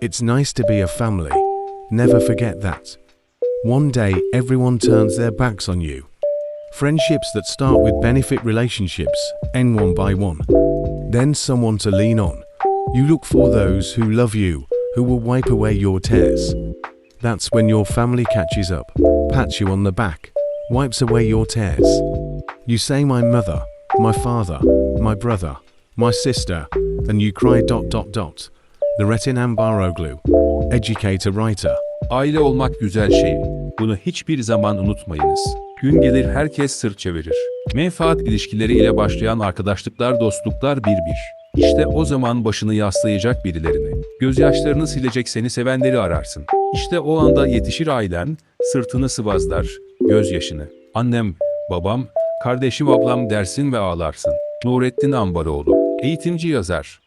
It's nice to be a family. Never forget that. One day, everyone turns their backs on you. Friendships that start with benefit relationships end one by one. Then someone to lean on. You look for those who love you, who will wipe away your tears. That's when your family catches up, pats you on the back, wipes away your tears. You say my mother, my father, my brother, my sister, and you cry dot dot dot. The Retin Ambaroglu, educator writer. Aile olmak güzel şey. Bunu hiçbir zaman unutmayınız. Gün gelir herkes sırt çevirir. Menfaat ilişkileri ile başlayan arkadaşlıklar, dostluklar bir bir. İşte o zaman başını yaslayacak birilerini, gözyaşlarını silecek seni sevenleri ararsın. İşte o anda yetişir ailen, sırtını sıvazlar, gözyaşını. Annem, babam, kardeşim ablam dersin ve ağlarsın. Nurettin Ambaroğlu, eğitimci yazar.